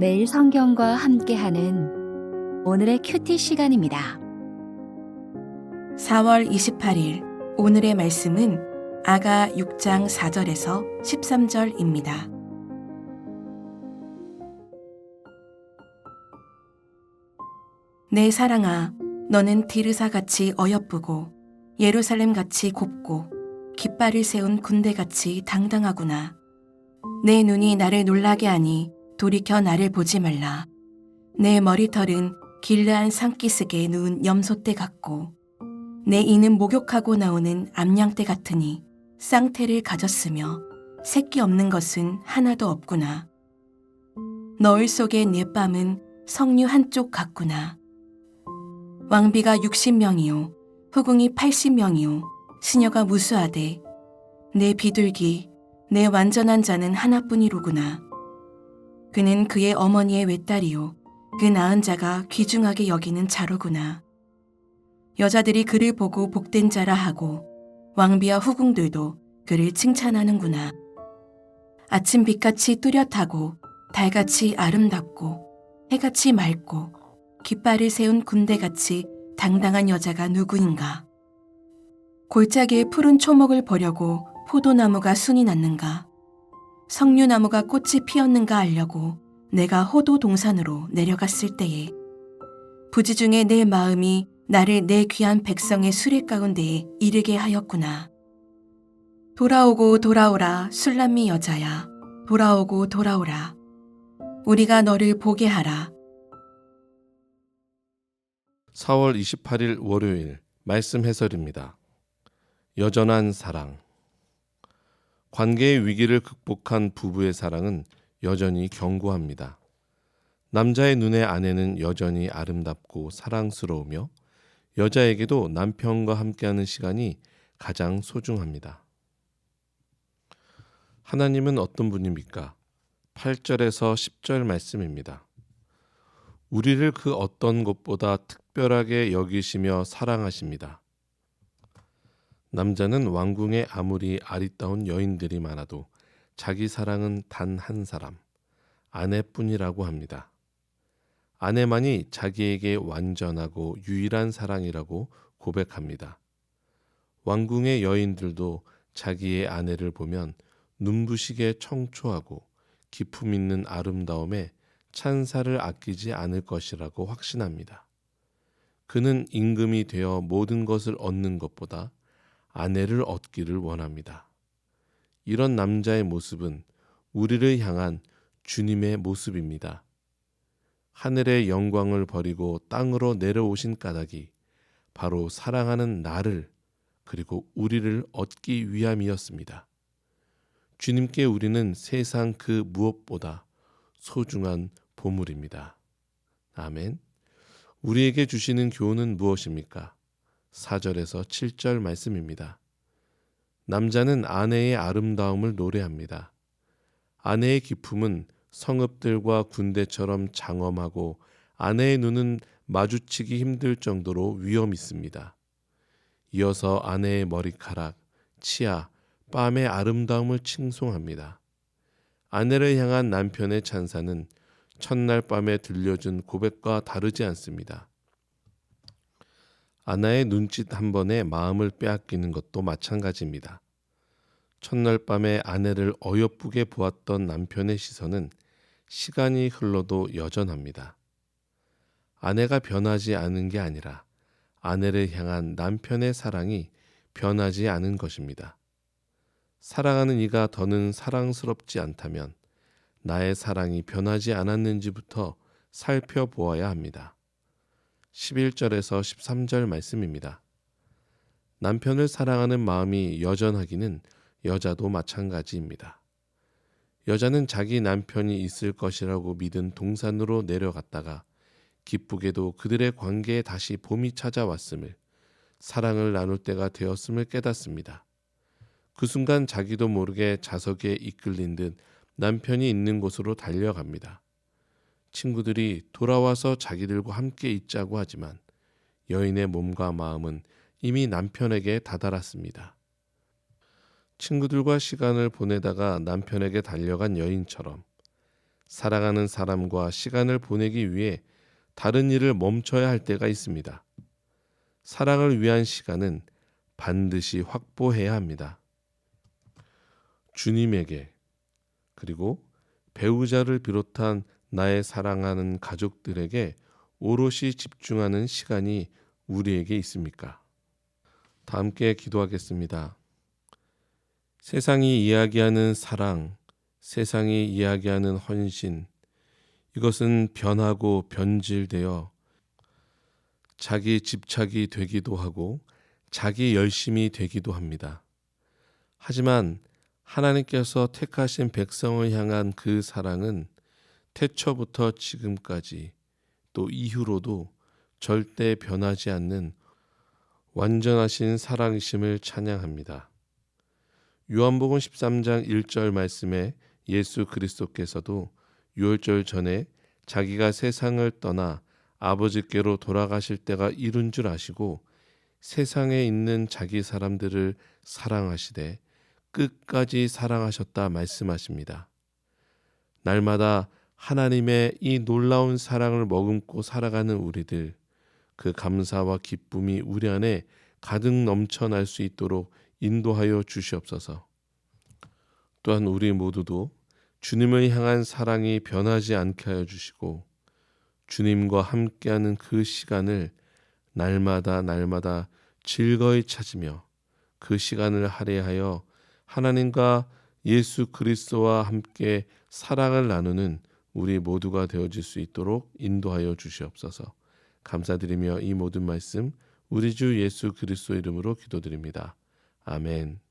매일 성경과 함께하는 오늘의 큐티 시간입니다. 4월 28일 오늘의 말씀은 아가 6장 4절에서 13절입니다. 내 사랑아, 너는 디르사 같이 어여쁘고 예루살렘 같이 곱고 깃발을 세운 군대 같이 당당하구나. 내 눈이 나를 놀라게 하니 돌이켜 나를 보지 말라. 내 머리털은 길르한 산기슭에 누운 염소떼 같고 내 이는 목욕하고 나오는 암양떼 같으니 쌍태를 가졌으며 새끼 없는 것은 하나도 없구나. 너울 속의 내 뺨은 석류 한쪽 같구나. 왕비가 60명이요, 후궁이 80명이요, 시녀가 무수하되 내 비둘기, 내 완전한 자는 하나뿐이로구나. 그는 그의 어머니의 외딸이요, 그 낳은 자가 귀중하게 여기는 자로구나. 여자들이 그를 보고 복된 자라 하고 왕비와 후궁들도 그를 칭찬하는구나. 아침 빛같이 뚜렷하고 달같이 아름답고 해같이 맑고 깃발을 세운 군대같이 당당한 여자가 누구인가? 골짜기에 푸른 초목을 보려고 포도나무가 순이 났는가? 석류나무가 꽃이 피었는가 알려고 내가 호도 동산으로 내려갔을 때에 부지 중에 내 마음이 나를 내 귀한 백성의 수레 가운데에 이르게 하였구나. 돌아오고 돌아오라 술람미 여자야. 돌아오고 돌아오라. 우리가 너를 보게 하라. 4월 28일 월요일 말씀 해설입니다. 여전한 사랑. 관계의 위기를 극복한 부부의 사랑은 여전히 견고합니다. 남자의 눈에 아내는 여전히 아름답고 사랑스러우며 여자에게도 남편과 함께하는 시간이 가장 소중합니다. 하나님은 어떤 분입니까? 8절에서 10절 말씀입니다. 우리를 그 어떤 것보다 특별하게 여기시며 사랑하십니다. 남자는 왕궁에 아무리 아리따운 여인들이 많아도 자기 사랑은 단 한 사람, 아내뿐이라고 합니다. 아내만이 자기에게 완전하고 유일한 사랑이라고 고백합니다. 왕궁의 여인들도 자기의 아내를 보면 눈부시게 청초하고 기품 있는 아름다움에 찬사를 아끼지 않을 것이라고 확신합니다. 그는 임금이 되어 모든 것을 얻는 것보다 아내를 얻기를 원합니다. 이런 남자의 모습은 우리를 향한 주님의 모습입니다. 하늘의 영광을 버리고 땅으로 내려오신 까닭이 바로 사랑하는 나를 그리고 우리를 얻기 위함이었습니다. 주님께 우리는 세상 그 무엇보다 소중한 보물입니다. 아멘. 우리에게 주시는 교훈은 무엇입니까? 4절에서 7절 말씀입니다. 남자는 아내의 아름다움을 노래합니다. 아내의 기품은 성읍들과 군대처럼 장엄하고 아내의 눈은 마주치기 힘들 정도로 위험 있습니다. 이어서 아내의 머리카락, 치아, 뺨의 아름다움을 칭송합니다. 아내를 향한 남편의 찬사는 첫날 밤에 들려준 고백과 다르지 않습니다. 아내의 눈짓 한 번에 마음을 빼앗기는 것도 마찬가지입니다. 첫날 밤에 아내를 어여쁘게 보았던 남편의 시선은 시간이 흘러도 여전합니다. 아내가 변하지 않은 게 아니라 아내를 향한 남편의 사랑이 변하지 않은 것입니다. 사랑하는 이가 더는 사랑스럽지 않다면 나의 사랑이 변하지 않았는지부터 살펴보아야 합니다. 11절에서 13절 말씀입니다. 남편을 사랑하는 마음이 여전하기는 여자도 마찬가지입니다. 여자는 자기 남편이 있을 것이라고 믿은 동산으로 내려갔다가 기쁘게도 그들의 관계에 다시 봄이 찾아왔음을 사랑을 나눌 때가 되었음을 깨닫습니다. 그 순간 자기도 모르게 자석에 이끌린 듯 남편이 있는 곳으로 달려갑니다. 친구들이 돌아와서 자기들과 함께 있자고 하지만 여인의 몸과 마음은 이미 남편에게 다다랐습니다. 친구들과 시간을 보내다가 남편에게 달려간 여인처럼 사랑하는 사람과 시간을 보내기 위해 다른 일을 멈춰야 할 때가 있습니다. 사랑을 위한 시간은 반드시 확보해야 합니다. 주님에게 그리고 배우자를 비롯한 나의 사랑하는 가족들에게 오롯이 집중하는 시간이 우리에게 있습니까? 다 함께 기도하겠습니다. 세상이 이야기하는 사랑, 세상이 이야기하는 헌신, 이것은 변하고 변질되어 자기 집착이 되기도 하고 자기 열심이 되기도 합니다. 하지만 하나님께서 택하신 백성을 향한 그 사랑은 태초부터 지금까지 또 이후로도 절대 변하지 않는 완전하신 사랑이심을 찬양합니다. 요한복음 13장 1절 말씀에 예수 그리스도께서도 유월절 전에 자기가 세상을 떠나 아버지께로 돌아가실 때가 이른 줄 아시고 세상에 있는 자기 사람들을 사랑하시되 끝까지 사랑하셨다 말씀하십니다. 날마다 하나님의 이 놀라운 사랑을 머금고 살아가는 우리들, 그 감사와 기쁨이 우리 안에 가득 넘쳐날 수 있도록 인도하여 주시옵소서. 또한 우리 모두도 주님을 향한 사랑이 변하지 않게 하여 주시고 주님과 함께하는 그 시간을 날마다 날마다 즐거이 찾으며 그 시간을 할애하여 하나님과 예수 그리스도와 함께 사랑을 나누는 우리 모두가 되어질 수 있도록 인도하여 주시옵소서. 감사드리며 이 모든 말씀 우리 주 예수 그리스도 이름으로 기도드립니다. 아멘.